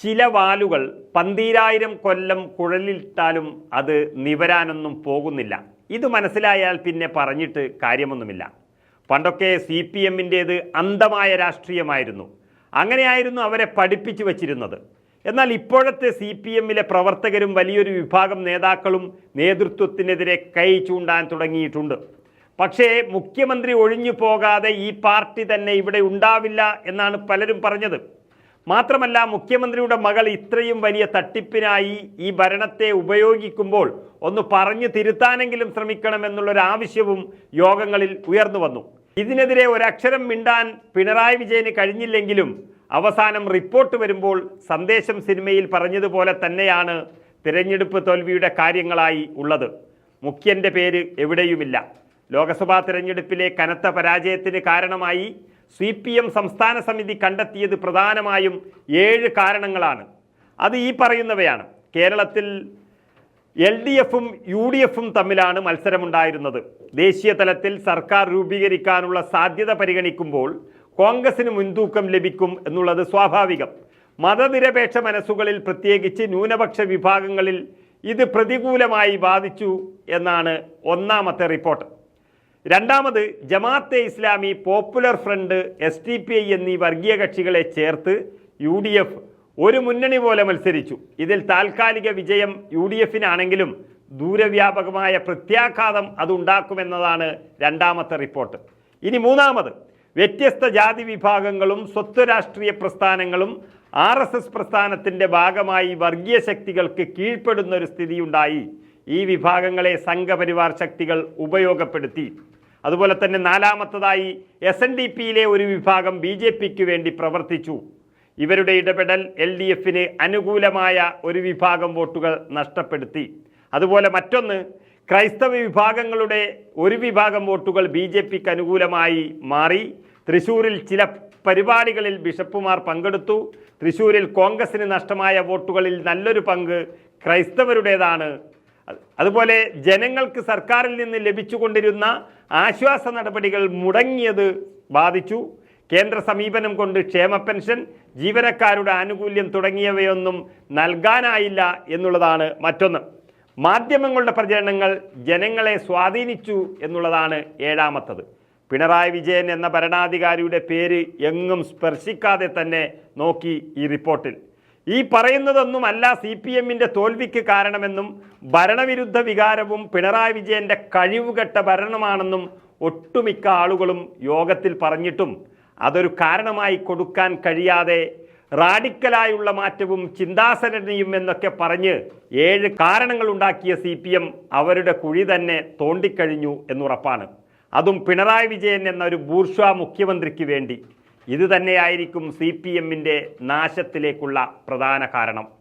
ചില വാലുകൾ പന്തീരായിരം കൊല്ലം കുഴലിട്ടാലും അത് നിവരാനൊന്നും പോകുന്നില്ല. ഇത് മനസ്സിലായാൽ പിന്നെ പറഞ്ഞിട്ട് കാര്യമൊന്നുമില്ല. പണ്ടൊക്കെ സി പി എമ്മിന്റേത് അന്ധമായ രാഷ്ട്രീയമായിരുന്നു. അങ്ങനെയായിരുന്നു അവരെ പഠിപ്പിച്ചു വച്ചിരുന്നത്. എന്നാൽ ഇപ്പോഴത്തെ സി പി എമ്മിലെ പ്രവർത്തകരും വലിയൊരു വിഭാഗം നേതാക്കളും നേതൃത്വത്തിനെതിരെ കൈ ചൂണ്ടാൻ തുടങ്ങിയിട്ടുണ്ട്. പക്ഷേ മുഖ്യമന്ത്രി ഒഴിഞ്ഞു പോകാതെ ഈ പാർട്ടി തന്നെ ഇവിടെ ഉണ്ടാവില്ല എന്നാണ് പലരും പറഞ്ഞത്. മാത്രമല്ല മുഖ്യമന്ത്രിയുടെ മകൾ ഇത്രയും വലിയ തട്ടിപ്പിനായി ഈ ഭരണത്തെ ഉപയോഗിക്കുമ്പോൾ ഒന്ന് പറഞ്ഞു തിരുത്താനെങ്കിലും ശ്രമിക്കണമെന്നുള്ളൊരു ആവശ്യവും യോഗങ്ങളിൽ ഉയർന്നു വന്നു. ഇതിനെതിരെ ഒരക്ഷരം മിണ്ടാൻ പിണറായി വിജയന് കഴിഞ്ഞില്ലെങ്കിലും അവസാനം റിപ്പോർട്ട് വരുമ്പോൾ സന്ദേശം സിനിമയിൽ പറഞ്ഞതുപോലെ തന്നെയാണ് തിരഞ്ഞെടുപ്പ് തോൽവിയുടെ കാര്യങ്ങളായി ഉള്ളത്. മുഖ്യന്റെ പേര് എവിടെയുമില്ല. ലോക്സഭാ തിരഞ്ഞെടുപ്പിലെ കനത്ത പരാജയത്തിന് കാരണമായി സി പി എം സംസ്ഥാന സമിതി കണ്ടെത്തിയത് പ്രധാനമായും ഏഴ് കാരണങ്ങളാണ്. അത് ഈ പറയുന്നവയാണ്. കേരളത്തിൽ എൽ ഡി എഫും യു ഡി എഫും തമ്മിലാണ് മത്സരമുണ്ടായിരുന്നത്. ദേശീയ തലത്തിൽ സർക്കാർ രൂപീകരിക്കാനുള്ള സാധ്യത പരിഗണിക്കുമ്പോൾ കോൺഗ്രസിന് മുൻതൂക്കം ലഭിക്കും എന്നുള്ളത് സ്വാഭാവികം. മതനിരപേക്ഷ മനസ്സുകളിൽ പ്രത്യേകിച്ച് ന്യൂനപക്ഷ വിഭാഗങ്ങളിൽ ഇത് പ്രതികൂലമായി ബാധിച്ചു എന്നാണ് ഒന്നാമത്തെ റിപ്പോർട്ട്. രണ്ടാമത് Jamaat-e Islami Popular Front S T P I എന്നീ വർഗീയ കക്ഷികളെ ചേർത്ത് യു ഡി എഫ് ഒരു മുന്നണി പോലെ മത്സരിച്ചു. ഇതിൽ താൽക്കാലിക വിജയം യു ഡി എഫിനാണെങ്കിലും ദൂരവ്യാപകമായ പ്രത്യാഘാതം അതുണ്ടാക്കുമെന്നതാണ് രണ്ടാമത്തെ റിപ്പോർട്ട്. ഇനി മൂന്നാമത് വ്യത്യസ്ത ജാതി വിഭാഗങ്ങളും സ്വത്ത് രാഷ്ട്രീയ പ്രസ്ഥാനങ്ങളും ആർ എസ് എസ് പ്രസ്ഥാനത്തിന്റെ ഭാഗമായി വർഗീയ ശക്തികൾക്ക് കീഴ്പ്പെടുന്ന ഒരു സ്ഥിതിയുണ്ടായി. ഈ വിഭാഗങ്ങളെ സംഘപരിവാർ ശക്തികൾ ഉപയോഗപ്പെടുത്തി. അതുപോലെ തന്നെ നാലാമത്തതായി എസ് എൻ ഡി പിയിലെ ഒരു വിഭാഗം ബി ജെ പിക്ക് വേണ്ടി പ്രവർത്തിച്ചു. ഇവരുടെ ഇടപെടൽ എൽ ഡി എഫിന് അനുകൂലമായ ഒരു വിഭാഗം വോട്ടുകൾ നഷ്ടപ്പെടുത്തി. അതുപോലെ മറ്റൊന്ന് ക്രൈസ്തവ വിഭാഗങ്ങളുടെ ഒരു വിഭാഗം വോട്ടുകൾ ബി ജെ പിക്ക് അനുകൂലമായി മാറി. തൃശൂരിൽ ചില പരിപാടികളിൽ ബിഷപ്പുമാർ പങ്കെടുത്തു. തൃശൂരിൽ കോൺഗ്രസിന് നഷ്ടമായ വോട്ടുകളിൽ നല്ലൊരു പങ്ക് ക്രൈസ്തവരുടേതാണ്. അതുപോലെ ജനങ്ങൾക്ക് സർക്കാരിൽ നിന്ന് ലഭിച്ചുകൊണ്ടിരുന്ന ആശ്വാസ നടപടികൾ മുടങ്ങിയത് ബാധിച്ചു. കേന്ദ്ര സമീപനം കൊണ്ട് ക്ഷേമ പെൻഷൻ ജീവനക്കാരുടെ ആനുകൂല്യം തുടങ്ങിയവയൊന്നും നൽകാനായില്ല എന്നുള്ളതാണ് മറ്റൊന്ന്. മാധ്യമങ്ങളുടെ പ്രചരണങ്ങൾ ജനങ്ങളെ സ്വാധീനിച്ചു എന്നുള്ളതാണ് ഏഴാമത്തത്. പിണറായി വിജയൻ എന്ന ഭരണാധികാരിയുടെ പേര് എങ്ങും സ്പർശിക്കാതെ തന്നെ നോക്കി ഈ റിപ്പോർട്ടിൽ. ഈ പറയുന്നതൊന്നുമല്ല സി പി എമ്മിന്റെ തോൽവിക്ക് കാരണമെന്നും ഭരണവിരുദ്ധ വികാരവും പിണറായി വിജയന്റെ കഴിവുകെട്ട ഭരണമാണെന്നും ഒട്ടുമിക്ക ആളുകളും യോഗത്തിൽ പറഞ്ഞിട്ടും അതൊരു കാരണമായി കൊടുക്കാൻ കഴിയാതെ റാഡിക്കലായുള്ള മാറ്റവും ചിന്താസരണിയും എന്നൊക്കെ പറഞ്ഞ് ഏഴ് കാരണങ്ങൾ ഉണ്ടാക്കിയ സി പി എം അവരുടെ കുഴി തന്നെ തോണ്ടിക്കഴിഞ്ഞു എന്നുറപ്പാണ്. അതും പിണറായി വിജയൻ എന്ന ഒരു ബൂർഷ്വ മുഖ്യമന്ത്രിക്ക് വേണ്ടി. ഇത് തന്നെയായിരിക്കും സി പി എമ്മിന്റെ നാശത്തിലേക്കുള്ള പ്രധാന കാരണം.